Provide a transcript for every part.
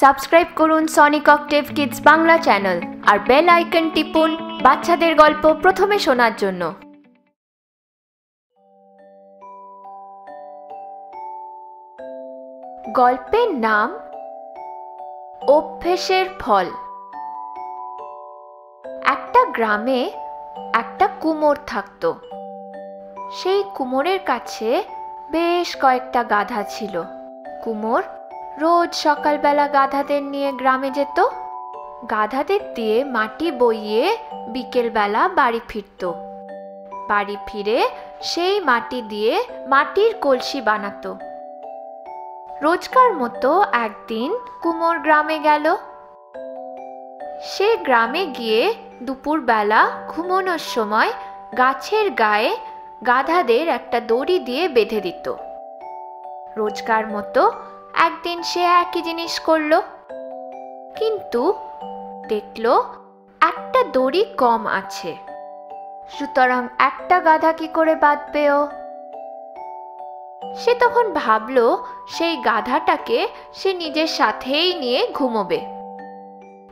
Subscribe করুন Sonic Octave kids Bangla channel আর bell icon টিপুন বাচ্চাদের গল্প প্রথমে শোনার জন্য। গল্পের নাম অভ্যেসের ফল। একটা গ্রামে একটা কুমোর থাকতো। সেই কুমোরের কাছে বেশ কয়েকটা গাধা ছিল। কুমোর রোজ সকালবেলা গাধাদের নিয়ে গ্রামে যেত। গাধাদের দিয়ে মাটি বইয়ে বিকেলবেলা বাড়ি ফিরত। বাড়ি ফিরে সেই মাটি দিয়ে মাটির কলসি বানাতো। রোজকার মতো একদিন কুমোর গ্রামে গেল। সে গ্রামে গিয়ে দুপুরবেলা ঘুমানোর সময় গাছের গায়ে গাধাদের একটা দড়ি দিয়ে বেঁধে দিত। রোজকার মতো একদিন সে একই জিনিস করল। কিন্তু দেখল একটা দড়ি কম আছে। সুতরাং একটা গাধা কি করে বাঁধবে ও? সে তখন ভাবল সেই গাধাটাকে সে নিজের সাথেই নিয়ে ঘুমোবে।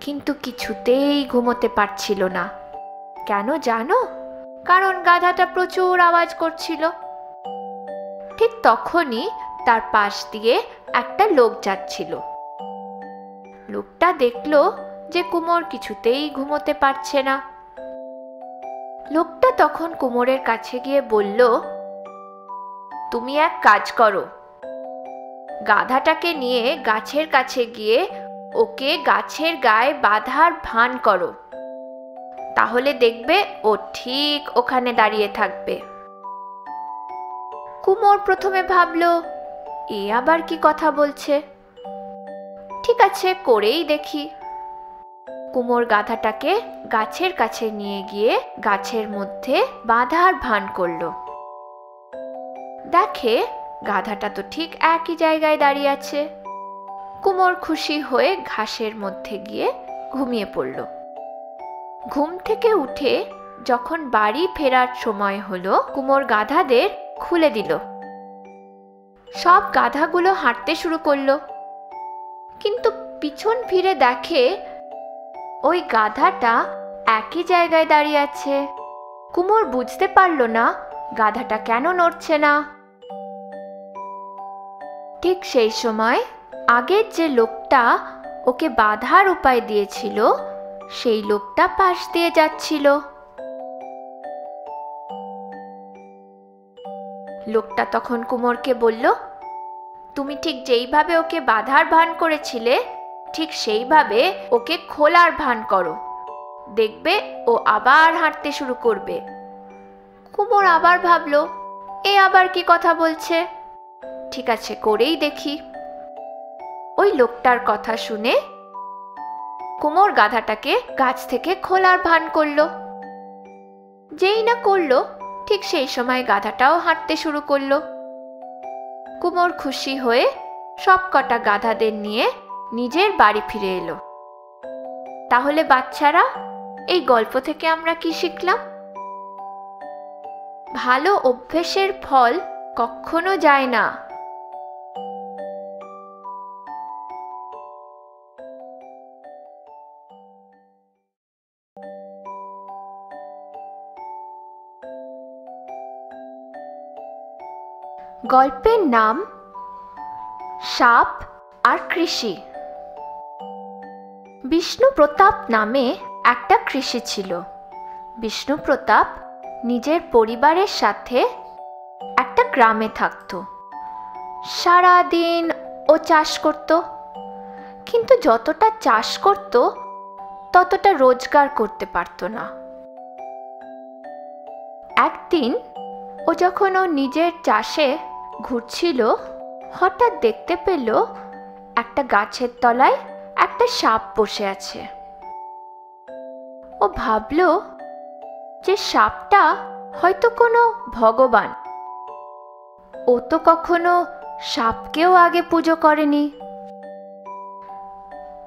কিন্তু কিছুতেই ঘুমোতে পারছিল না। কেন জানো? কারণ গাধাটা প্রচুর আওয়াজ করছিল। ঠিক তখনই তার পাশ দিয়ে একটা লোক যাচ্ছিল। লোকটা দেখল যে কুমোর কিছুতেই ঘুমোতে পারছে না। লোকটা তখন কুমোরের কাছে গিয়ে বলল, তুমি এক কাজ করো। গাধাটাকে নিয়ে গাছের কাছে গিয়ে ওকে গাছের গায়ে বাঁধার ভান করো। তাহলে দেখবে ও ঠিক ওখানে দাঁড়িয়ে থাকবে। কুমোর প্রথমে ভাবলো এ আবার কি কথা বলছে? ঠিক আছে, করেই দেখি। কুমোর গাধাটাকে গাছের কাছে নিয়ে গিয়ে গাছের মধ্যে বাঁধার ভান করল। দেখে গাধাটা তো ঠিক একই জায়গায় দাঁড়িয়ে আছে। কুমোর খুশি হয়ে ঘাসের মধ্যে গিয়ে ঘুমিয়ে পড়ল। ঘুম থেকে উঠে যখন বাড়ি ফেরার সময় হলো, কুমোর গাধাদের খুলে দিল। সব গাধাগুলো হাঁটতে শুরু করল। কিন্তু পিছন ফিরে দেখে ওই গাধাটা একই জায়গায় দাঁড়িয়ে আছে। কুমোর বুঝতে পারল না গাধাটা কেন নড়ছে না। ঠিক সেই সময় আগের যে লোকটা ওকে বাধার উপায় দিয়েছিল, সেই লোকটা পাশ দিয়ে যাচ্ছিল। লোকটা তখন কুমোরকে বলল, তুমি ঠিক যেইভাবে ওকে বাধার ভান করেছিলে, ঠিক সেইভাবে ওকে খোলার ভান করো। দেখবে ও আবার হাঁটতে শুরু করবে। কুমোর আবার ভাবলো, এ আবার কি কথা বলছে? ঠিক আছে, করেই দেখি। ওই লোকটার কথা শুনে কুমোর গাধাটাকে গাছ থেকে খোলার ভান করল। যেই না করল ঠিক সেই সময় গাধাটাও হাঁটতে শুরু করল। কুমোর খুশি হয়ে সব কটা গাধাদের নিয়ে নিজের বাড়ি ফিরে এলো। তাহলে বাচ্চারা, এই গল্প থেকে আমরা কি শিখলাম? ভালো অভ্যেসের ফল কখনো যায় না। গল্পের নাম সাপ আর কৃষি। বিষ্ণু প্রতাপ নামে একটা কৃষি ছিল। বিষ্ণু প্রতাপ নিজের পরিবারের সাথে একটা গ্রামে থাকত। সারাদিন ও চাষ করত। কিন্তু যতটা চাষ করত, ততটা রোজগার করতে পারত না। একদিন ও যখন ও নিজের চাষে ঘুরছিল, হঠাৎ দেখতে পেল একটা গাছের তলায় একটা সাপ বসে আছে। ও ভাবল যে সাপটা হয়তো কোনো ভগবান। ও তো কখনো সাপকেও আগে পুজো করেনি।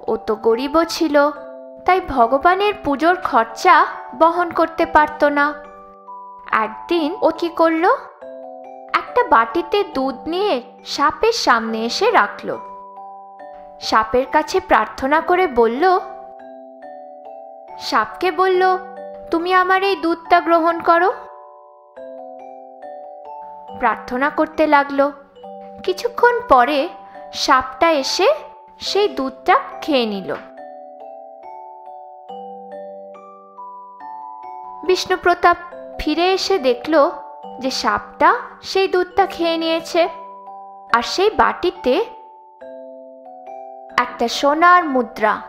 ও তো গরিবও ছিল, তাই ভগবানের পুজোর খরচা বহন করতে পারত না। একদিন ও কি করল? একটা বাটিতে দুধ নিয়ে সাপের সামনে এসে রাখল। সাপের কাছে প্রার্থনা করে বলল, সাপকে বলল, তুমি আমার এই দুধটা গ্রহণ করো। প্রার্থনা করতে লাগল। কিছুক্ষণ পরে সাপটা এসে সেই দুধটা খেয়ে নিল। বিষ্ণুপ্রতাপ ফিরে এসে দেখল যে সাপটা সেই দুধটা খেয়ে নিয়েছে আর সেই বাটিতে একটা সোনার মুদ্রা।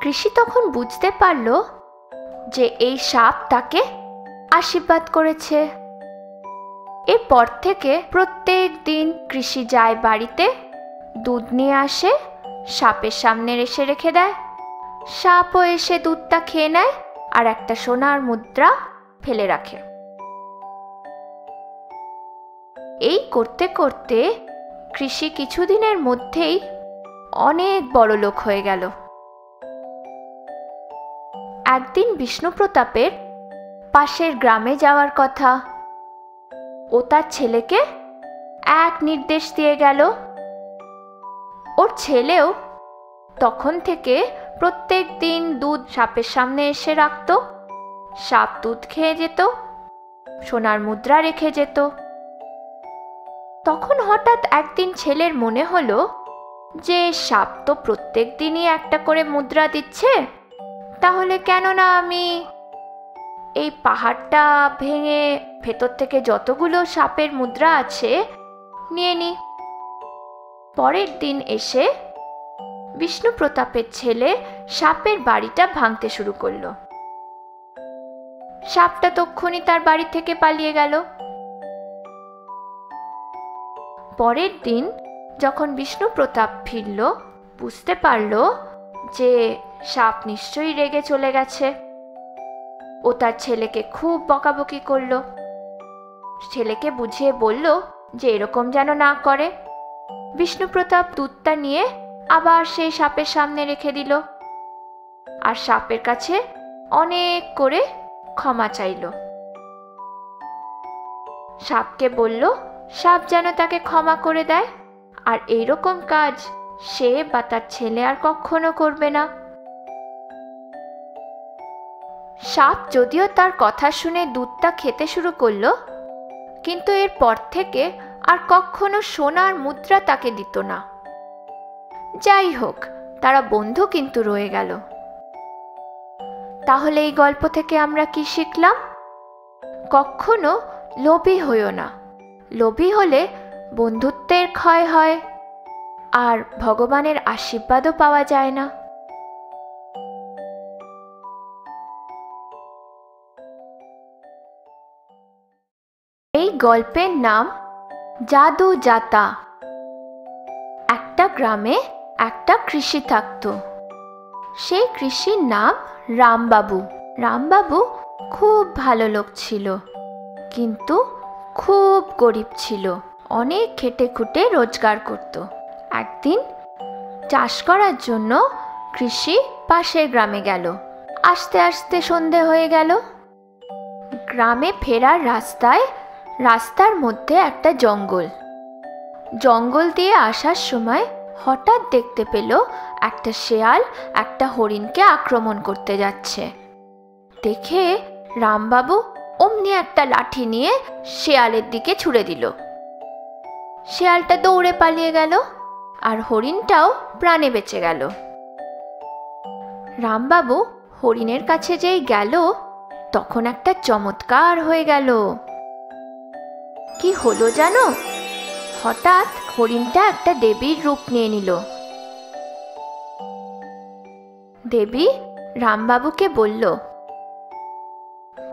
কৃষি তখন বুঝতে পারল যে এই সাপ তাকে আশীর্বাদ করেছে। এরপর থেকে প্রত্যেক দিন কৃষি যায় বাড়িতে, দুধ নিয়ে আসে, সাপের সামনে এসে রেখে দেয়। সাপও এসে দুধটা খেয়ে নেয় আর একটা সোনার মুদ্রা ফেলে রাখে। এই করতে করতে কৃষি কিছুদিনের মধ্যেই অনেক বড় লোক হয়ে গেল। একদিন বিষ্ণুপ্রতাপের পাশের গ্রামে যাওয়ার কথা ও তার ছেলেকে এক নির্দেশ দিয়ে গেল। ওর ছেলেও তখন থেকে প্রত্যেক দিন দুধ সাপের সামনে এসে রাখত, সাপ দুধ খেয়ে যেত, সোনার মুদ্রা রেখে যেত। তখন হঠাৎ একদিন ছেলের মনে হলো যে, সাপ তো প্রত্যেক দিনই একটা করে মুদ্রা দিচ্ছে। তাহলে কেন না আমি এই পাহাড়টা ভেঙে ভেতর থেকে যতগুলো সাপের মুদ্রা আছে নিয়ে নি। পরের দিন এসে বিষ্ণু প্রতাপের ছেলে সাপের বাড়িটা ভাঙতে শুরু করল। সাপটা তক্ষুনি তার বাড়ি থেকে পালিয়ে গেল। পরের দিন যখন বিষ্ণু প্রতাপ ফিরল, বুঝতে পারল যে সাপ নিশ্চয়ই রেগে চলে গেছে। ও তার ছেলেকে খুব বকাবকি করল। ছেলেকে বুঝিয়ে বলল যে এরকম যেন না করে। বিষ্ণুপ্রতাপ দুধটা নিয়ে আবার সেই সাপের সামনে রেখে দিল। আর সাপের কাছে অনেক করে ক্ষমা চাইল। সাপকে বলল সাপ যেন তাকে ক্ষমা করে দেয়, আর এইরকম কাজ সে বা তার ছেলে আর কখনো করবে না। সাপ যদিও তার কথা শুনে দুধটা খেতে শুরু করল, কিন্তু এর পর থেকে আর কখনো সোনার মুদ্রা তাকে দিত না। যাই হোক, তারা বন্ধু কিন্তু রয়ে গেল। তাহলে এই গল্প থেকে আমরা কি শিখলাম? কখনো লোভী হইও না। লোভী হলে বন্ধুত্বের ক্ষয় হয়, আর ভগবানের আশীর্বাদও পাওয়া যায় না। এই গল্পের নাম জাদু জাতা। একটা গ্রামে একটা কৃষি থাকত। সেই কৃষির নাম রামবাবু। রামবাবু খুব ভালো লোক ছিল। কিন্তু খুব গরিব ছিল। অনেক খেটে খুটে রোজগার করত। একদিন চাষ করার জন্য কৃষি পাশের গ্রামে গেল। আস্তে আস্তে সন্ধে হয়ে গেল। গ্রামে ফেরার রাস্তায় রাস্তার মধ্যে একটা জঙ্গল। জঙ্গল দিয়ে আসার সময় হঠাৎ দেখতে পেল একটা শেয়াল একটা হরিণকে আক্রমণ করতে যাচ্ছে। দেখে রামবাবু অমনি একটা লাঠি নিয়ে শেয়ালের দিকে ছুড়ে দিল। শেয়ালটা দৌড়ে পালিয়ে গেল আর হরিণটাও প্রাণে বেঁচে গেল। রামবাবু হরিণের কাছে যেই গেল, তখন একটা চমৎকার হয়ে গেল। কি হলো জানো? হঠাৎ হরিণটা একটা দেবীর রূপ নিয়ে নিল। দেবী রামবাবুকে বলল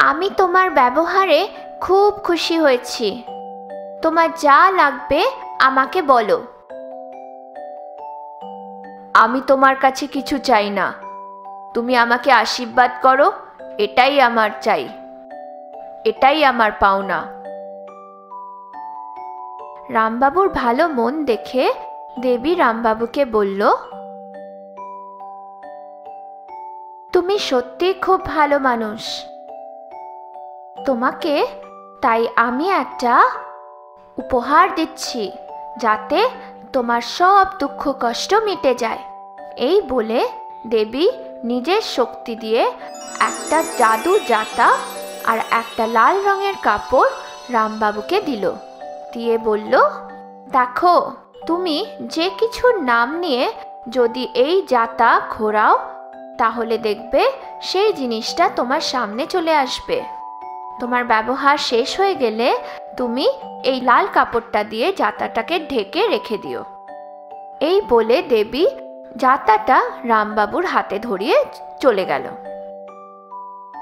আমি তোমার ব্যবহারে খুব খুশি হয়েছি। তোমার যা লাগবে আমাকে বলো। আমি তোমার কাছে কিছু চাই না। তুমি আমাকে আশীর্বাদ করো, এটাই আমার চাই। এটাই আমার পাওনা। রামবাবুর ভালো মন দেখে দেবী রামবাবুকে বলল, তুমি সত্যি খুব ভালো মানুষ। তোমাকে, তাই আমি একটা উপহার দিচ্ছি যাতে তোমার সব দুঃখ কষ্ট মিটে যায়। এই বলে দেবী নিজের শক্তি দিয়ে একটা জাদু জাতা আর একটা লাল রঙের কাপড় রামবাবুকে দিল। দিয়ে বলল, দেখো, তুমি যে কিছুর নাম নিয়ে যদি এই জাতা ঘোরাও, তাহলে দেখবে সেই জিনিসটা তোমার সামনে চলে আসবে। তোমার ব্যবহার শেষ হয়ে গেলে তুমি এই লাল কাপড়টা দিয়ে জাতাটাকে ঢেকে রেখে দিও। এই বলে দেবী জাতাটা রামবাবুর হাতে ধরিয়ে চলে গেল।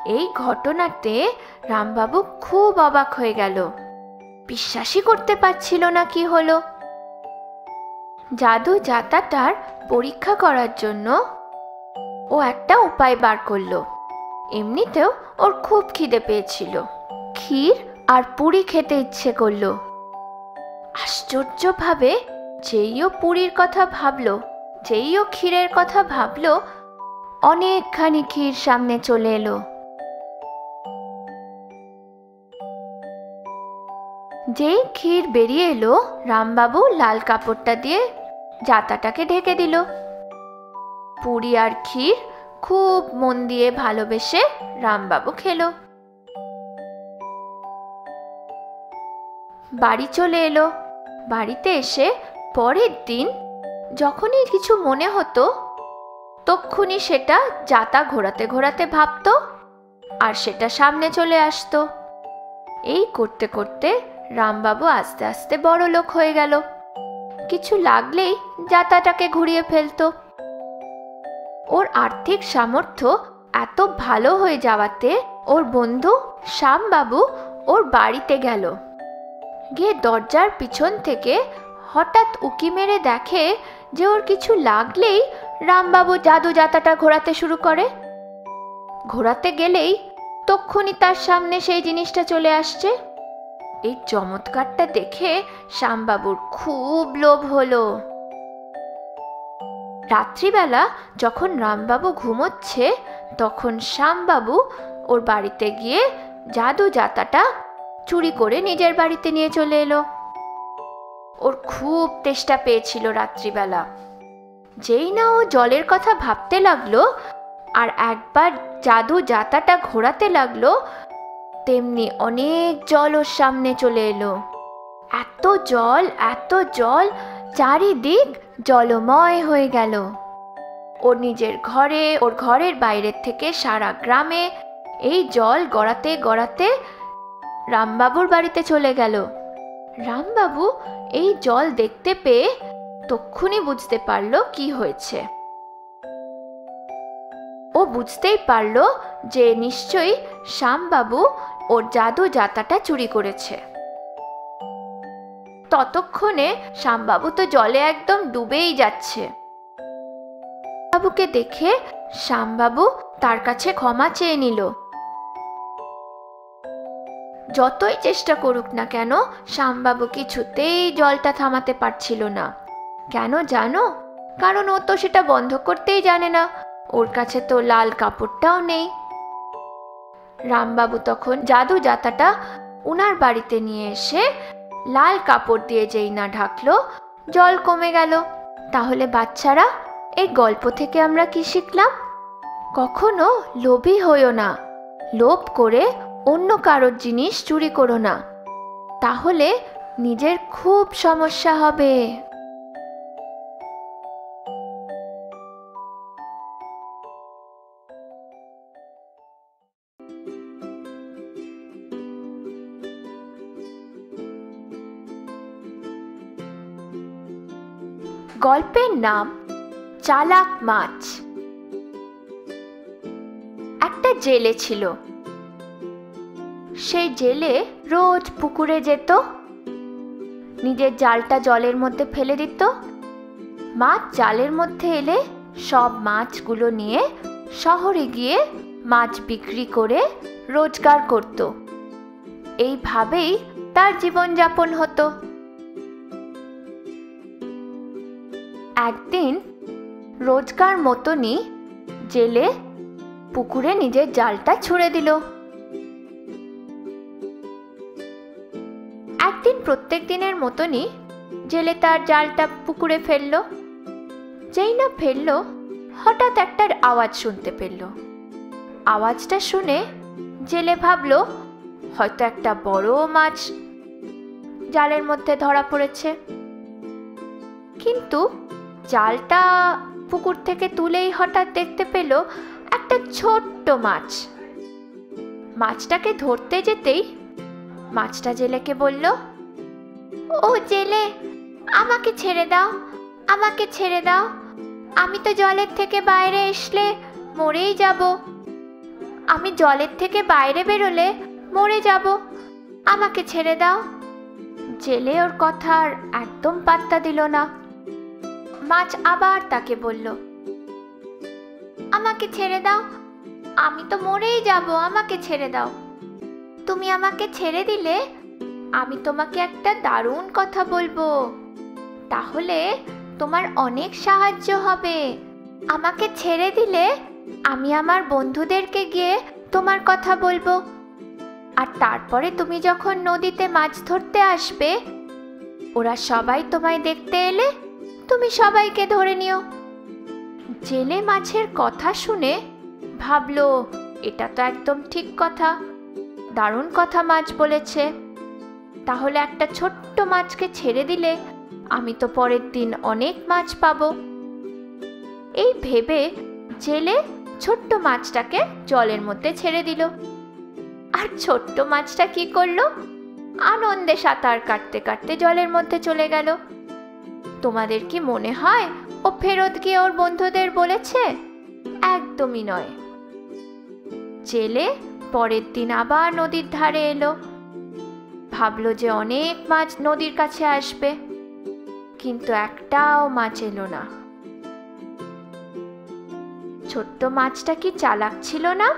এই ঘটনাতে রামবাবু খুব অবাক হয়ে গেল। বিশ্বাসই করতে পারছিল না কি হলো। জাদু জাতাটার পরীক্ষা করার জন্য ও একটা উপায় বার করল। এমনিতেও ওর খুব খিদে পেয়েছিল। ক্ষীর আর পুরি খেতে ইচ্ছে করল। আশ্চর্যভাবে যেইও পুরীর কথা ভাবলো যেইও ক্ষীরের কথা ভাবলো, অনেকখানি ক্ষীর সামনে চলে এলো। যেই ক্ষীর বেরিয়ে এলো, রামবাবু লাল কাপড়টা দিয়ে জাতাটাকে ঢেকে দিল। পুরি আর ক্ষীর খুব মন দিয়ে ভালোবেসে রামবাবু খেলো। বাড়ি চলে এলো। বাড়িতে এসে পরের দিন যখনই কিছু মনে হতো, তক্ষুনি সেটা যাতা ঘোরাতে ঘোরাতে ভাবতো আর সেটা সামনে চলে আসতো। এই করতে করতে রামবাবু আস্তে আস্তে বড় লোক হয়ে গেল। কিছু লাগলেই যাতাটাকে ঘুরিয়ে ফেলতো। ওর আর্থিক সামর্থ্য এত ভালো হয়ে যাওয়াতে ওর বন্ধু শ্যামবাবু ওর বাড়িতে গেল। গিয়ে দরজার পিছন থেকে হঠাৎ উকি মেরে দেখে যে ওর কিছু লাগলেই রামবাবু জাদু জাতাটা ঘোরাতে শুরু করে। ঘোরাতে গেলেই তক্ষুনি তার সামনে সেই জিনিসটা চলে আসছে। এই চমৎকারটা দেখে শ্যামবাবুর খুব লোভ হলো। রাত্রিবেলা যখন রামবাবু ঘুমোচ্ছে, তখন শ্যামবাবু ওর বাড়িতে গিয়ে জাদু জাতাটা চুরি করে নিজের বাড়িতে নিয়ে চলে এলো। ওর খুব তেষ্টা পেয়েছিল রাত্রিবেলা। যেই না ও জলের কথা ভাবতে লাগল আর একবার জাদু জাতাটা ঘোরাতে লাগল, তেমনি অনেক জল ওর সামনে চলে এলো। এত জল এত জল, চারিদিক জলময় হয়ে গেল। ওর নিজের ঘরে, ওর ঘরের বাইরের থেকে সারা গ্রামে এই জল গড়াতে গড়াতে রামবাবুর বাড়িতে চলে গেল। রামবাবু এই জল দেখতে পেয়ে তক্ষুনি বুঝতে পারল কি হয়েছে। ও বুঝতেই পারল যে নিশ্চয়ই শ্যামবাবু ওর জাদু জাতাটা চুরি করেছে। ততক্ষণে শ্যামবাবু তো জলে একদম ডুবেই যাচ্ছে। বাবুকে দেখে শ্যামবাবু তার কাছে ক্ষমা চেয়ে নিল। যতই চেষ্টা করুক না কেন, শ্যামবাবু কিছুতেই জলটা থামাতে পারছিল না। কেন জানো? কারণ ও তো সেটা বন্ধ করতেই জানে না। ওর কাছে তো লাল কাপড়টাও নেই। রামবাবু তখন জাদু জাতাটা উনার বাড়িতে নিয়ে এসে লাল কাপড় দিয়ে যেই না ঢাকলো, জল কমে গেল। তাহলে বাচ্চারা, এই গল্প থেকে আমরা কি শিখলাম? কখনো লোভী হইও না। লোভ করে অন্য কারোর জিনিস চুরি করো না। তাহলে নিজের খুব সমস্যা হবে। গল্পের নাম চালাক মাছ। একটা জেলে ছিল। সেই জেলে রোজ পুকুরে যেত। নিজের জালটা জলের মধ্যে ফেলে দিত। মাছ জালের মধ্যে এলে সব মাছগুলো নিয়ে শহরে গিয়ে মাছ বিক্রি করে রোজগার করত। এইভাবেই তার জীবনযাপন হতো। একদিন রোজকার মতনই জেলে পুকুরে নিজের জালটা ছুঁড়ে দিল। একদিন প্রত্যেক দিনের মতনই জেলে তার জালটা পুকুরে ফেলল। যেই না ফেলল, হঠাৎ একটা আওয়াজ শুনতে পেল। আওয়াজটা শুনে জেলে ভাবলো, হয়তো একটা বড় মাছ জালের মধ্যে ধরা পড়েছে। কিন্তু জালটা পুকুর থেকে তুলেই হঠাৎ দেখতে পেল একটা ছোট্ট মাছ। মাছটাকে ধরতে যেতেই মাছটা জেলেকে বলল, ও জেলে, আমাকে ছেড়ে দাও, আমাকে ছেড়ে দাও। আমি তো জলের থেকে বাইরে আসলে মরেই যাব। আমি জলের থেকে বাইরে বেরোলে মরে যাব। আমাকে ছেড়ে দাও। জেলে ওর কথার একদম পাত্তা দিল না। মাছ আবার তাকে বলল, আমাকে ছেড়ে দাও। আমি তো মরেই যাব, আমাকে ছেড়ে দাও। তুমি আমাকে ছেড়ে দিলে আমি তোমাকে একটা দারুণ কথা বলব। তাহলে তোমার অনেক সাহায্য হবে। আমাকে ছেড়ে দিলে আমি আমার বন্ধুদেরকে গিয়ে তোমার কথা বলব। আর তারপরে তুমি যখন নদীতে মাছ ধরতে আসবে, ওরা সবাই তোমায় দেখতে এলে তুমি সবাইকে ধরে নিও। জেলে মাছের কথা শুনে ভাবলো, এটা তো একদম ঠিক কথা। দারুণ কথা মাছ বলেছে। তাহলে একটা ছোট্ট মাছকে ছেড়ে দিলে আমি তো পরের দিন অনেক মাছ পাব। এই ভেবে জেলে ছোট্ট মাছটাকে জলের মধ্যে ছেড়ে দিল। আর ছোট্ট মাছটা কি করল? আনন্দে সাঁতার কাটতে কাটতে জলের মধ্যে চলে গেল। তোমাদের কি মনে হয় ও ফেরত গিয়ে ওর বন্ধুদের বলেছে? একদমই নয়। জেলে পরের দিন আবার নদীর ধারে এলো। ভাবলো যে অনেক মাছ নদীর কাছে আসবে, কিন্তু একটাও মাছ এলো না। ছোট্ট মাছটা কি চালাক ছিল না?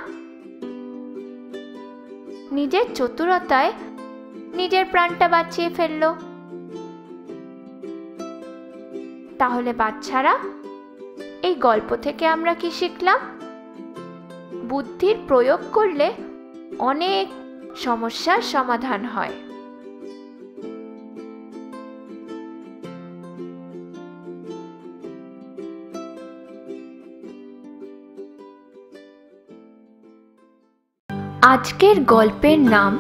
নিজের চতুরতায় নিজের প্রাণটা বাঁচিয়ে ফেলল। তাহলে বাচ্চারা, এই গল্প থেকে আমরা কি শিখলাম? বুদ্ধির প্রয়োগ করলে অনেক সমস্যার সমাধান হয়। আজকের গল্পের নাম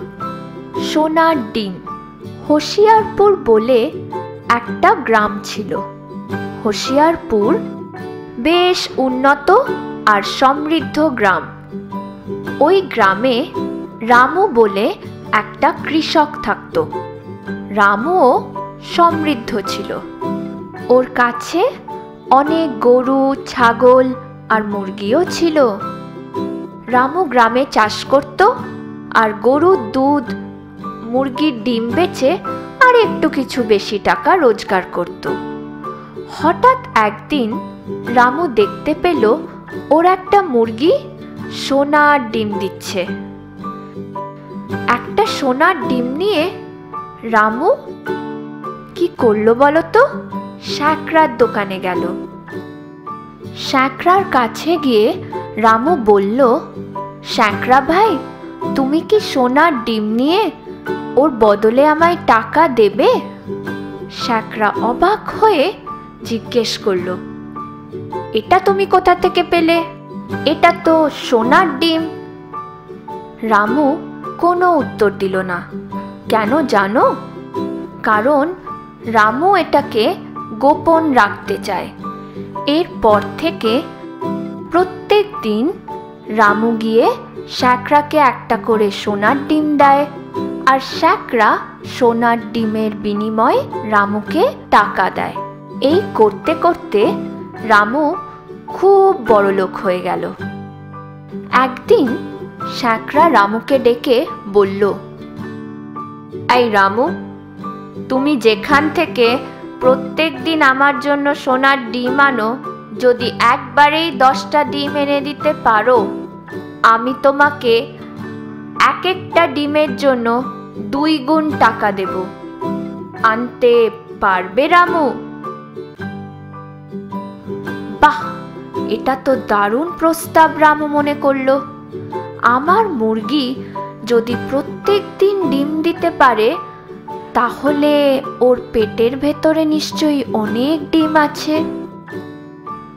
সোনার ডিম। হোশিয়ারপুর বলে একটা গ্রাম ছিল। হোশিয়ারপুর, বেশ উন্নত আর সমৃদ্ধ গ্রাম। ওই গ্রামে রামু বলে একটা কৃষক থাকত। রামুও সমৃদ্ধ ছিল। ওর কাছে অনেক গরু, ছাগল আর মুরগিও ছিল। রামু গ্রামে চাষ করত আর গরুর দুধ, মুরগির ডিম বেচে আর একটু কিছু বেশি টাকা রোজগার করত। হঠাৎ একদিন রামু দেখতে পেল ওর একটা মুরগি সোনার ডিম দিচ্ছে। একটা সোনার ডিম নিয়ে রামু কি করল বলো তো? শ্যাকরার দোকানে গেল। শ্যাকরার কাছে গিয়ে রামু বলল শ্যাকরা ভাই, তুমি কি সোনার ডিম নিয়ে ওর বদলে আমায় টাকা দেবে? শ্যাকরা অবাক হয়ে জিজ্ঞেস করল, এটা তুমি কোথা থেকে পেলে? এটা তো সোনার ডিম। রামু কোনো উত্তর দিল না। কেন জানো? কারণ রামু এটাকে গোপন রাখতে চায়। এরপর থেকে প্রত্যেক দিন রামু গিয়ে শ্যাকরাকে একটা করে সোনার ডিম দেয় আর শ্যাকরা সোনার ডিমের বিনিময়ে রামুকে টাকা দেয়। এই করতে করতে রামু খুব বড় লোক হয়ে গেল। একদিন শ্যাকরা রামুকে ডেকে বলল, এই রামু, তুমি যেখান থেকে প্রত্যেক দিন আমার জন্য সোনার ডিম আনো, যদি একবারেই দশটা ডিম এনে দিতে পারো, আমি তোমাকে এক একটা ডিমের জন্য দুই গুণ টাকা দেব। আনতে পারবে রামু? বাহ, এটা তো দারুণ প্রস্তাব রামু মনে করল। আমার মুরগি যদি প্রত্যেক দিন ডিম দিতে পারে, তাহলে ওর পেটের ভেতরে নিশ্চয়ই অনেক ডিম আছে।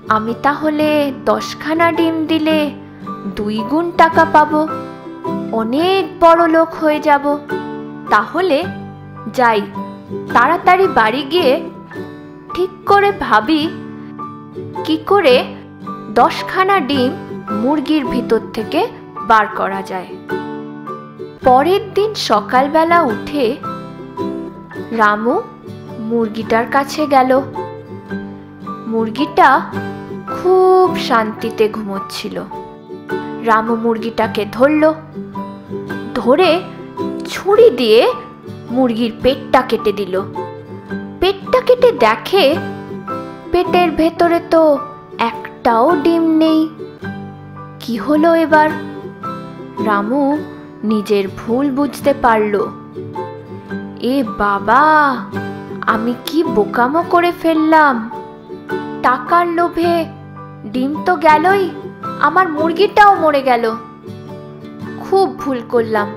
আমি তাহলে দশখানা ডিম দিলে দুই গুণ টাকা পাবো। অনেক বড় লোক হয়ে যাব। তাহলে যাই, তাড়াতাড়ি বাড়ি গিয়ে ঠিক করে ভাবি কি করে দশখানা ডিম মুরগির ভিতর থেকে বার করা যায়। পরের দিন সকালবেলা উঠে রামু মুরগিটার কাছে গেল। মুরগিটা খুব শান্তিতে ঘুমোচ্ছিল। রামু মুরগিটাকে ধরল, ধরে ছুরি দিয়ে মুরগির পেটটা কেটে দিল। পেটটা কেটে দেখে পেটের ভেতরে তো একটাও ডিম নেই। কি হলো এবার? রামু নিজের ভুল বুঝতে পারল। এ বাবা, আমি কি বোকামো করে ফেললাম? টাকার লোভে ডিম তো গেলই, আমার মুরগিটাও মরে গেল। খুব ভুল করলাম।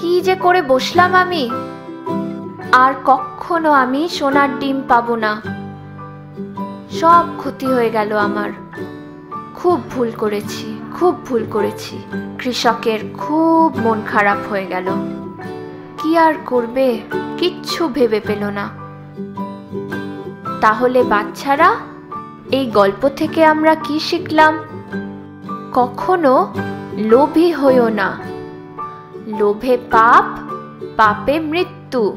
কি যে করে বসলাম আমি? আর কখনো আমি সোনার ডিম পাবো না। সব ক্ষতি হয়ে গেল আমার। খুব ভুল করেছি, খুব ভুল করেছি। কৃষকের খুব মন খারাপ হয়ে গেল। কি আর করবে? কিচ্ছু ভেবে পেল না। তাহলে বাচ্চারা, এই গল্প থেকে আমরা কি শিখলাম? কখনো লোভী হইও না। লোভে পাপ, পাপে মৃত্যু।